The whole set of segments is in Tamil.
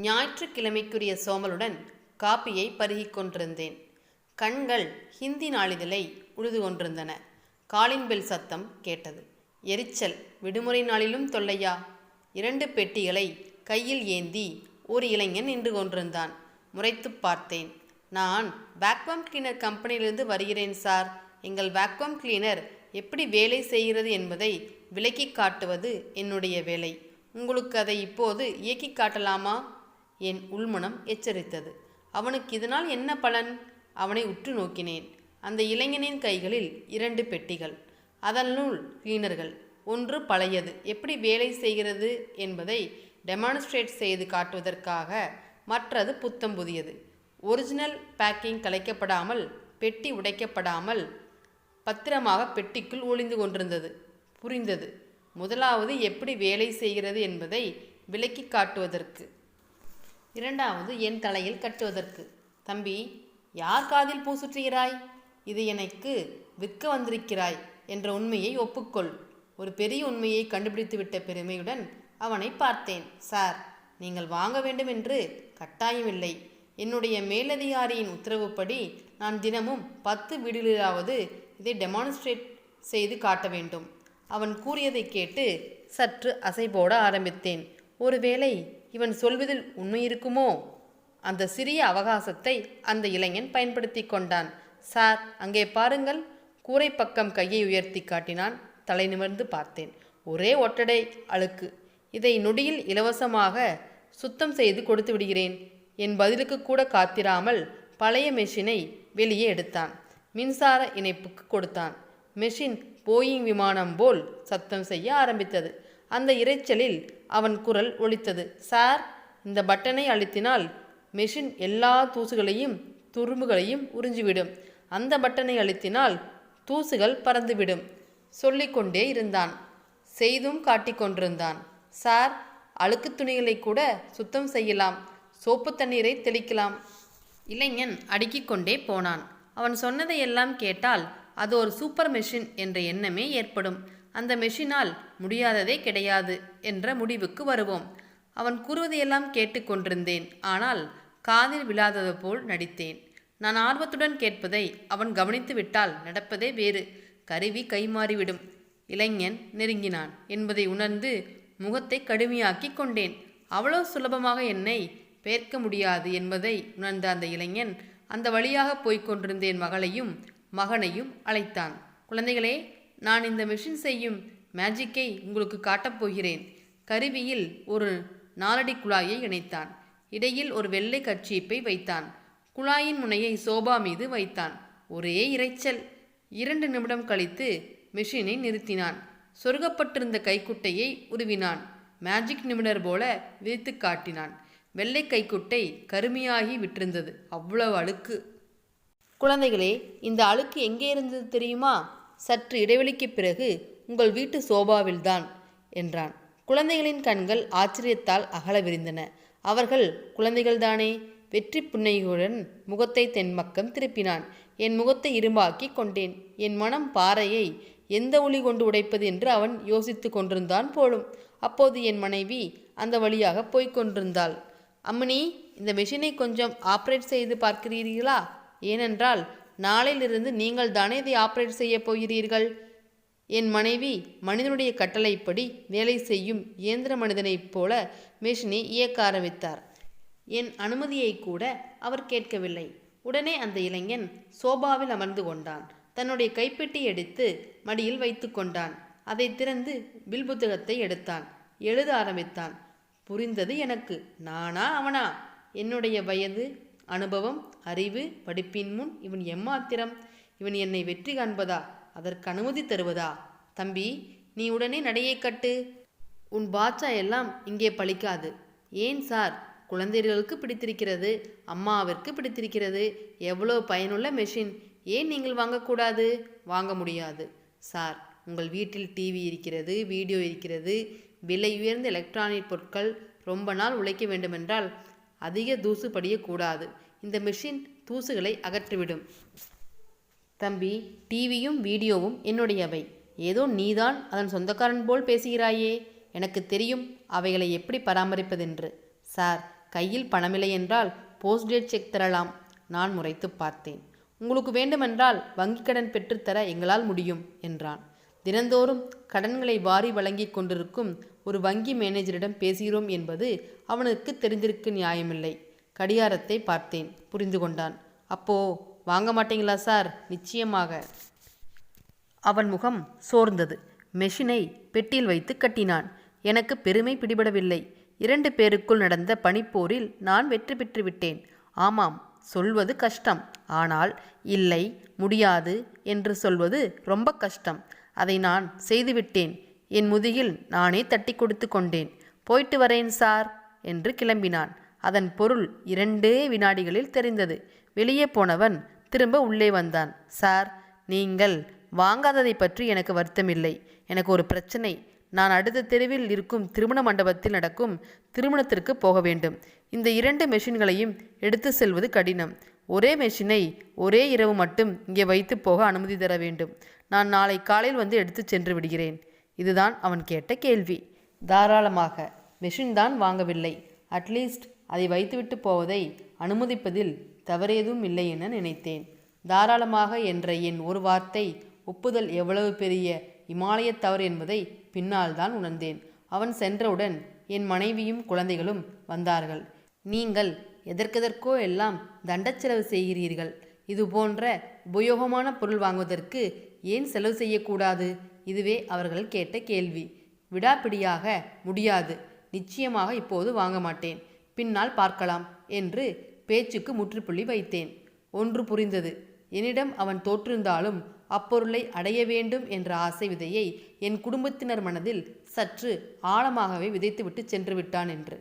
ஞாயிற்றுக்கிழமைக்குரிய சோமலுடன் காப்பியை பருகிக் கொண்டிருந்தேன் கண்கள் ஹிந்தி நாளிதழை உழுது கொண்டிருந்தன. காலிங் பெல் சத்தம் கேட்டது. எரிச்சல் விடுமுறை நாளிலும் தொல்லையா? இரண்டு பெட்டிகளை கையில் ஏந்தி ஒரு இளைஞன் நின்று கொண்டிருந்தான். முறைத்துப் பார்த்தேன். நான் வேக்வாம் கிளீனர் கம்பெனியிலிருந்து வருகிறேன் சார். எங்கள் வேக்வாம் கிளீனர் எப்படி வேலை செய்கிறது என்பதை விளக்கிக் காட்டுவது என்னுடைய வேலை. உங்களுக்கு அதை இப்போது இயக்கிக் காட்டலாமா? என் உள்மனம் எச்சரித்தது. அவனுக்கு இதனால் என்ன பலன்? அவனை உற்று நோக்கினேன். அந்த இளைஞனின் கைகளில் இரண்டு பெட்டிகள். அதனுள் கிளீனர்கள். ஒன்று பழையது. எப்படி வேலை செய்கிறது என்பதை டெமான்ஸ்ட்ரேட் செய்து காட்டுவதற்காக மற்றது புத்தம் புதியது. ஒரிஜினல் பேக்கிங் கலைக்கப்படாமல் பெட்டி உடைக்கப்படாமல் பத்திரமாக பெட்டிக்குள் ஒளிந்து கொண்டிருந்தது. புரிந்தது. முதலாவது எப்படி வேலை செய்கிறது என்பதை விளக்கி காட்டுவதற்கு. இரண்டாவது என் தலையில் கட்டுவதற்கு. தம்பி யார் காதில் பூ சுற்றுகிறாய்? இது எனக்கு விற்க வந்திருக்கிறாய் என்ற உண்மையை ஒப்புக்கொள். ஒரு பெரிய உண்மையை கண்டுபிடித்துவிட்ட பெருமையுடன் அவனை பார்த்தேன். சார் நீங்கள் வாங்க வேண்டும் என்று கட்டாயமில்லை. என்னுடைய மேலதிகாரியின் உத்தரவுப்படி நான் தினமும் பத்து வீடுகளிலாவது இதை டெமான்ஸ்ட்ரேட் செய்து காட்ட வேண்டும். அவன் கூறியதை கேட்டு சற்று அசைபோட ஆரம்பித்தேன். ஒருவேளை இவன் சொல்வதில் உண்மை இருக்குமோ? அந்த சிறிய அவகாசத்தை அந்த இளைஞன் பயன்படுத்தி கொண்டான். சார் அங்கே பாருங்கள். கூரை பக்கம் கையை உயர்த்தி காட்டினான். தலை நிமிர்ந்து பார்த்தேன். ஒரே ஒட்டடை அழுக்கு. இதை நொடியில் இலவசமாக சுத்தம் செய்து கொடுத்து விடுகிறேன். என் பதிலுக்கு கூட காத்திராமல் பழைய மெஷினை வெளியே எடுத்தான். மின்சார இணைப்புக்கு கொடுத்தான். மெஷின் போயிங் விமானம் போல் சத்தம் செய்ய ஆரம்பித்தது. அந்த இரைச்சலில் அவன் குரல் ஒலித்தது. சார் இந்த பட்டனை அழுத்தினால் மெஷின் எல்லா தூசுகளையும் துரும்புகளையும் உறிஞ்சிவிடும். அந்த பட்டனை அழுத்தினால் தூசுகள் பறந்துவிடும் சொல்லிக்கொண்டே இருந்தான். செய்தும் காட்டிக்கொண்டிருந்தான் சார் அழுக்கு துணிகளை கூட சுத்தம் செய்யலாம். சோப்பு தண்ணீரை தெளிக்கலாம். இளைஞன் அடுக்கிக்கொண்டே போனான். அவன் சொன்னதையெல்லாம் கேட்டால் அது ஒரு சூப்பர் மெஷின் என்ற எண்ணமே ஏற்படும். அந்த மெஷினால் முடியாததே கிடையாது என்ற முடிவுக்கு வருவோம். அவன் கூறுவதையெல்லாம் கேட்டுக்கொண்டிருந்தேன் ஆனால் காதில் விழாதது போல் நடித்தேன். நான் ஆர்வத்துடன் கேட்பதை அவன் கவனித்து விட்டால் நடப்பதே வேறு. கருவி கைமாறிவிடும். இளைஞன் நெருங்கினான் என்பதை உணர்ந்து முகத்தை கடுமையாக்கி கொண்டேன். அவ்வளோ சுலபமாக என்னை பேர்க்க முடியாது என்பதை உணர்ந்த அந்த இளைஞன் அந்த வழியாக போய்க் கொண்டிருந்தேன் மகளையும் மகனையும் அழைத்தான். குழந்தைகளே நான் இந்த மெஷின் செய்யும் மேஜிக்கை உங்களுக்கு காட்டப் போகிறேன். கருவியில் ஒரு நாலடி குழாயை இணைத்தான். இடையில் ஒரு வெள்ளை கர்ச்சீப்பை வைத்தான். குழாயின் முனையை சோபா மீது வைத்தான். ஒரே இரைச்சல். இரண்டு நிமிடம் கழித்து மெஷினை நிறுத்தினான். சொருகப்பட்டிருந்த கைக்குட்டையை உருவினான். மேஜிக் நிமிடர் போல விரித்து காட்டினான். வெள்ளை கைக்குட்டை கருமையாகி விட்டிருந்தது. அவ்வளவு அழுக்கு. குழந்தைகளே இந்த அழுக்கு எங்கே இருந்தது தெரியுமா? சற்று இடைவெளிக்குப் பிறகு உங்கள் வீட்டு சோபாவில்தான் என்றான். குழந்தைகளின் கண்கள் ஆச்சரியத்தால் அகல விரிந்தன. அவர்கள் குழந்தைகள்தானே? வெற்றி புன்னையுடன் முகத்தை தென்பக்கம் திருப்பினான். என் முகத்தை இரும்பாக்கி கொண்டேன். என் மனம் பாறையை எந்த ஒளி கொண்டு உடைப்பது என்று அவன் யோசித்து கொண்டிருந்தான் போலும். அப்போது என் மனைவி அந்த வழியாக போய்க் கொண்டிருந்தாள். அம்மணி இந்த மெஷினை கொஞ்சம் ஆப்ரேட் செய்து பார்க்கிறீர்களா? ஏனென்றால் நாளையிலிருந்து நீங்கள் தானே இதை ஆப்ரேட் செய்ய போகிறீர்கள்? என் மனைவி மனிதனுடைய கட்டளைப்படி வேலை செய்யும் இயந்திர மனிதனைப் போல மிஷினை இயக்க ஆரம்பித்தார். என் அனுமதியை கூட அவர் கேட்கவில்லை. உடனே அந்த இளைஞன் சோபாவில் அமர்ந்து கொண்டான். தன்னுடைய கைப்பெட்டி எடுத்து மடியில் வைத்து கொண்டான். அதை திறந்து பில் புத்தகத்தை எடுத்தான். எழுத ஆரம்பித்தான். புரிந்தது எனக்கு. நானா அவனா? என்னுடைய வயது அனுபவம் அறிவு படிப்பின் முன் இவன் எம்மாத்திரம்? இவன் என்னை வெற்றி காண்பதா? அதற்கு அனுமதி தருவதா? தம்பி நீ உடனே நடையை கட்டு. உன் பாட்சா எல்லாம் இங்கே பலிக்காது ஏன் சார்? குழந்தைகளுக்கு பிடித்திருக்கிறது அம்மாவிற்கு பிடித்திருக்கிறது. எவ்வளோ பயனுள்ள மெஷின் ஏன் நீங்கள் வாங்கக்கூடாது? வாங்க முடியாது. சார் உங்கள் வீட்டில் டிவி இருக்கிறது வீடியோ இருக்கிறது விலை உயர்ந்த எலக்ட்ரானிக் பொருட்கள் ரொம்ப நாள் உழைக்க வேண்டுமென்றால் அதிக தூசு படியக்கூடாது. இந்த மிஷின் தூசுகளை அகற்றிவிடும். தம்பி டிவியும் வீடியோவும் என்னுடையவை. ஏதோ நீதான் அதன் சொந்தக்காரன் போல் பேசுகிறாயே. எனக்கு தெரியும் அவைகளை எப்படி பராமரிப்பதென்று. சார் கையில் பணமில்லை என்றால் போஸ்டேட் செக் தரலாம். நான் முறைத்து பார்த்தேன். உங்களுக்கு வேண்டுமென்றால் வங்கிக் கடன் பெற்றுத்தர எங்களால் முடியும் என்றான். தினந்தோறும் கடன்களை வாரி வழங்கிக் கொண்டிருக்கும் ஒரு வங்கி மேனேஜரிடம் பேசுகிறோம் என்பது அவனுக்கு தெரிந்திருக்க நியாயமில்லை. கடிகாரத்தை பார்த்தேன். புரிந்து கொண்டான். அப்போ வாங்க மாட்டீங்களா சார்? நிச்சயமாக. அவன் முகம் சோர்ந்தது. மெஷினை பெட்டியில் வைத்து கட்டினான். எனக்கு பெருமை பிடிபடவில்லை. இரண்டு பேருக்குள் நடந்த பனிப்போரில் நான் வெற்றி பெற்று விட்டேன். ஆமாம் சொல்வது கஷ்டம். ஆனால் இல்லை முடியாது என்று சொல்வது ரொம்ப கஷ்டம். அதை நான் செய்துவிட்டேன். என் முதுகில் நானே தட்டி கொடுத்து கொண்டேன். போயிட்டு வரேன் சார் என்று கிளம்பினான். அதன் பொருள் இரண்டே வினாடிகளில் தெரிந்தது. வெளியே போனவன் திரும்ப உள்ளே வந்தான். சார் நீங்கள் வாங்காததை பற்றி எனக்கு வருத்தமில்லை. எனக்கு ஒரு பிரச்சனை. நான் அடுத்த தெருவில் இருக்கும் திருமண மண்டபத்தில் நடக்கும் திருமணத்திற்கு போக வேண்டும். இந்த இரண்டு மெஷின்களையும் எடுத்து செல்வது கடினம். ஒரே மெஷினை ஒரே இரவு மட்டும் இங்கே வைத்து போக அனுமதி தர வேண்டும். நான் நாளை காலையில் வந்து எடுத்து சென்று விடுகிறேன். இதுதான் அவன் கேட்ட கேள்வி. தாராளமாக மெஷின் தான் வாங்கவில்லை. அட்லீஸ்ட் அதை வைத்துவிட்டு போவதை அனுமதிப்பதில் தவறேதும் இல்லை என நினைத்தேன். தாராளமாக என்ற என் ஒரு வார்த்தை ஒப்புதல் எவ்வளவு பெரிய இமாலயத் தவறு என்பதை பின்னால் தான் உணர்ந்தேன். அவன் சென்றவுடன் என் மனைவியும் குழந்தைகளும் வந்தார்கள். நீங்கள் எதற்கெதற்கோ எல்லாம் தண்டச் செலவு செய்கிறீர்கள். இது போன்ற உபயோகமான பொருள் வாங்குவதற்கு ஏன் செலவு செய்யக்கூடாது? இதுவே அவர்கள் கேட்ட கேள்வி. விடாப்பிடியாக முடியாது. நிச்சயமாக இப்போது வாங்க மாட்டேன். பின்னால் பார்க்கலாம் என்று பேச்சுக்கு முற்றுப்புள்ளி வைத்தேன். ஒன்று புரிந்தது. என்னிடம் அவன் தோற்றிருந்தாலும் அப்பொருளை அடைய வேண்டும் என்ற ஆசை விதையை என் குடும்பத்தினர் மனதில் சற்று ஆழமாகவே விதைத்துவிட்டு சென்று விட்டான் என்று.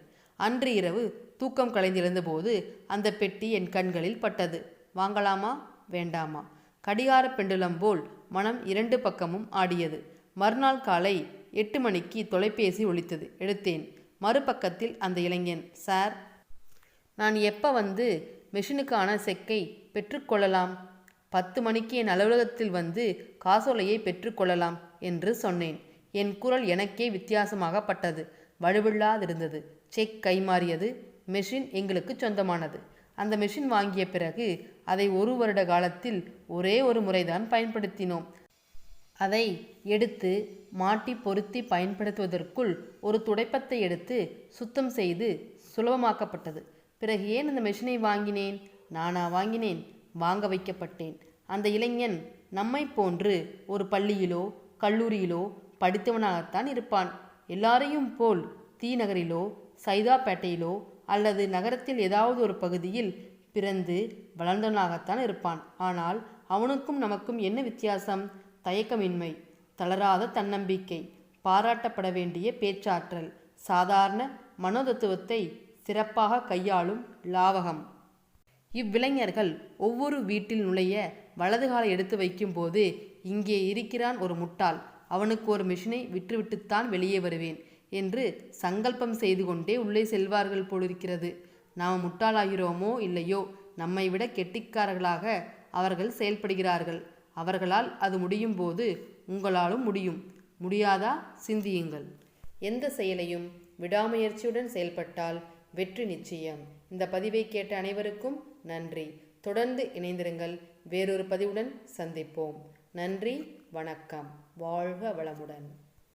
அன்று இரவு தூக்கம் கலைந்திருந்தபோது அந்த பெட்டி என் கண்களில் பட்டது. வாங்கலாமா? வேண்டாமா? கடிகார பெண்டுலம் போல் மனம் இரண்டு பக்கமும் ஆடியது. மறுநாள் காலை எட்டு மணிக்கு தொலைபேசி ஒழித்தது எடுத்தேன். மறுபக்கத்தில் அந்த இளைஞன் சார் நான் எப்போ வந்து மெஷினுக்கான செக்கை பெற்றுக்கொள்ளலாம் பத்து மணிக்கு என் அலுவலகத்தில் வந்து காசோலையை பெற்றுக்கொள்ளலாம் என்று சொன்னேன். என் குரல் எனக்கே வித்தியாசமாகப்பட்டது. வலுவில்லாதிருந்தது செக் கைமாறியது. மெஷின் எங்களுக்கு சொந்தமானது. அந்த மெஷின் வாங்கிய பிறகு அதை ஒரு வருட காலத்தில் ஒரே ஒரு முறைதான் பயன்படுத்தினோம். அதை எடுத்து மாட்டி பொருத்தி பயன்படுத்துவதற்குள் ஒரு துடைப்பத்தை எடுத்து சுத்தம் செய்து சுலபமாக்கப்பட்டது. பிறகு ஏன் அந்த மெஷினை வாங்கினேன்? நானா வாங்கினேன். வாங்க வைக்கப்பட்டேன். அந்த இளைஞன் நம்மை போன்று ஒரு பள்ளியிலோ கல்லூரியிலோ படித்தவனாகத்தான் இருப்பான். எல்லாரையும் போல் தீநகரிலோ சைதாப்பேட்டையிலோ அல்லது நகரத்தில் ஏதாவது ஒரு பகுதியில் பிறந்து வளர்ந்தவனாகத்தான் இருப்பான். ஆனால் அவனுக்கும் நமக்கும் என்ன வித்தியாசம்? தயக்கமின்மை தளராத தன்னம்பிக்கை பாராட்டப்பட வேண்டிய பேச்சாற்றல் சாதாரண மனோதத்துவத்தை சிறப்பாக கையாளும் லாவகம். இவ்விளைஞர்கள் ஒவ்வொரு வீட்டில் நுழைய வலது காலை எடுத்து வைக்கும்போது இங்கே இருக்கிறான் ஒரு முட்டாள். அவனுக்கு ஒரு மிஷினை விற்றுவிட்டுத்தான் வெளியே வருவேன். என்று சங்கல்பம் செய்து கொண்டே உள்ளே செல்வார்கள் போலிருக்கிறது. நாம் முட்டாளாகிறோமோ இல்லையோ நம்மை விட கெட்டிக்காரர்களாக அவர்கள் செயல்படுகிறார்கள். அவர்களால் அது முடியும் போது உங்களாலும் முடியும். முடியாதா? சிந்தியுங்கள். எந்த செயலையும் விடாமுயற்சியுடன் செயல்பட்டால் வெற்றி நிச்சயம். இந்த பதிவை கேட்ட அனைவருக்கும் நன்றி. தொடர்ந்து இணைந்திருங்கள். வேறொரு பதிவுடன் சந்திப்போம். நன்றி வணக்கம். வாழ்க வளமுடன்.